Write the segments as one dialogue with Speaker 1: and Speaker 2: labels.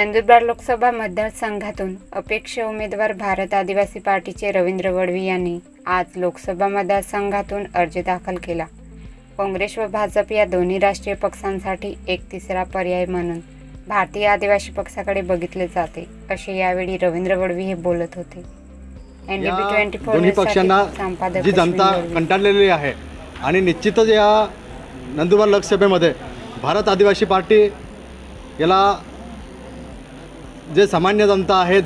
Speaker 1: नंदुरबार लोकसभा मतदारसंघातून अपेक्ष उमेदवार भारत आदिवासी पार्टीचे रवींद्र वडवी यांनी आज लोकसभा मतदारसंघातून अर्ज दाखल केला काँग्रेस व भाजप या दोन्ही राष्ट्रीय पक्षांसाठी एक तिसरा पर्याय म्हणून भारतीय आदिवासी पक्षाकडे बघितले जाते असे यावेळी रवींद्र वडवी हे बोलत होते एनडीपी
Speaker 2: या
Speaker 1: ट्वेंटी फोर
Speaker 2: दोन्ही पक्षांना
Speaker 1: संपादक
Speaker 2: जी जनता. कंटाळलेली आहे आणि निश्चितच या नंदुरबार लोकसभेमध्ये भारत आदिवासी पार्टी याला जे सामान्य जनता आहे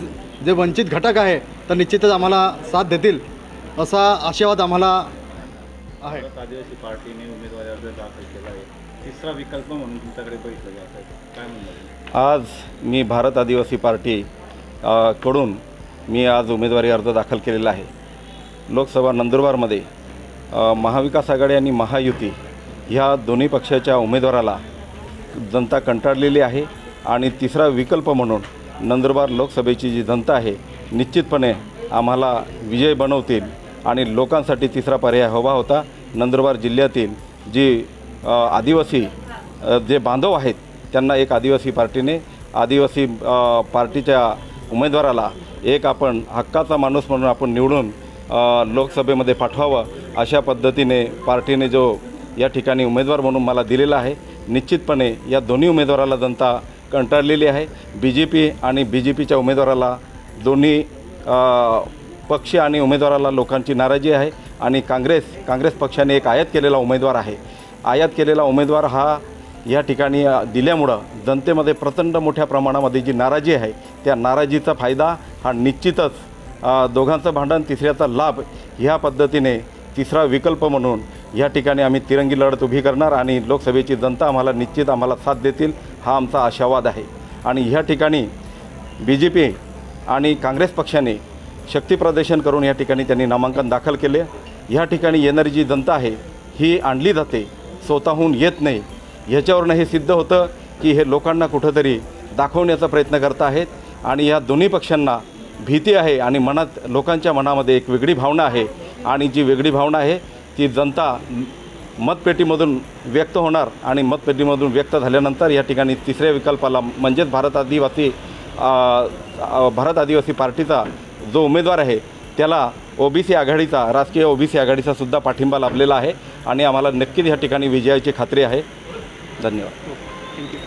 Speaker 2: जे वंचित घटक आहे तर निश्चितच आम्हाला साथ देतील असा आशावाद आम्हाला आहे.
Speaker 3: आदिवासी पार्टीने उमेदवारी अर्ज दाखल केला आहे. तिसरा विकल्प म्हणून तुमच्याकडे बघितलं जात आहे काय म्हणणार
Speaker 4: आज मी भारत आदिवासी पार्टी कडून मी आज उमेदवारी अर्ज दाखल केलेला आहे. लोकसभा नंदुरबारमध्ये महाविकास आघाडी आणि महायुती ह्या दोन्ही पक्षाच्या उमेदवाराला जनता कंटाळलेली आहे. आणि तिसरा विकल्प म्हणून नंदुरबार लोकसभेची जी जनता आहे निश्चितपणे आम्हाला विजय बनवतील आणि लोकांसाठी तिसरा पर्याय हवा होता. नंदुरबार जिल्ह्यातील जी आदिवासी जे बांधव आहेत त्यांना एक आदिवासी पार्टीने आदिवासी पार्टीच्या उमेदवाराला एक आपण हक्काचा माणूस म्हणून आपण निवडून लोकसभेमध्ये पाठवावं अशा पद्धतीने पार्टीने जो या ठिकाणी उमेदवार म्हणून मला दिलेला आहे. निश्चितपणे या दोन्ही उमेदवाराला जनता कंटाळलेली आहे. बी जे पी आणि बी जे पीच्या उमेदवाराला दोन्ही पक्ष आणि उमेदवाराला लोकांची नाराजी आहे आणि काँग्रेस काँग्रेस पक्षाने एक आयात केलेला उमेदवार आहे. आयात केलेला उमेदवार हा या ठिकाणी दिल्यामुळं जनतेमध्ये प्रचंड मोठ्या प्रमाणामध्ये जी नाराजी आहे त्या नाराजीचा फायदा हा निश्चितच दोघांचं भांडण तिसऱ्याचा लाभ ह्या पद्धतीने तिसरा विकल्प म्हणून या ठिकाणी आम्ही तिरंगी लढत उभी करणार आणि लोकसभेची जनता आम्हाला निश्चित आम्हाला साथ देतील. हा आमचा आशावाद आहे. आणि ह्या ठिकाणी बी जे पी आणि काँग्रेस पक्षाने शक्तीप्रदर्शन करून या ठिकाणी त्यांनी नामांकन दाखल केले. ह्या ठिकाणी येणारी जी जनता आहे ही आणली जाते स्वतःहून येत नाही. ह्याच्यावरनं हे सिद्ध होतं की हे लोकांना कुठंतरी दाखवण्याचा प्रयत्न करत आहेत. आणि या दोन्ही पक्षांना भीती आहे आणि मनात लोकांच्या मनामध्ये एक वेगळी भावना आहे. आणि जी वेगळी भावना आहे ती जनता मतपेटीमधून व्यक्त होणार आणि मतपेटीमधून व्यक्त झाल्यानंतर या ठिकाणी तिसऱ्या विकल्पाला म्हणजेच भारत आदिवासी भारत आदिवासी पार्टीचा जो उमेदवार आहे त्याला ओबीसी आघाडीचा राजकीय ओबीसी आघाडीचा सुद्धा पाठिंबा लाभलेला आहे आणि आम्हाला नक्कीच या ठिकाणी विजयाची खात्री आहे. धन्यवाद.
Speaker 2: थँक्यू.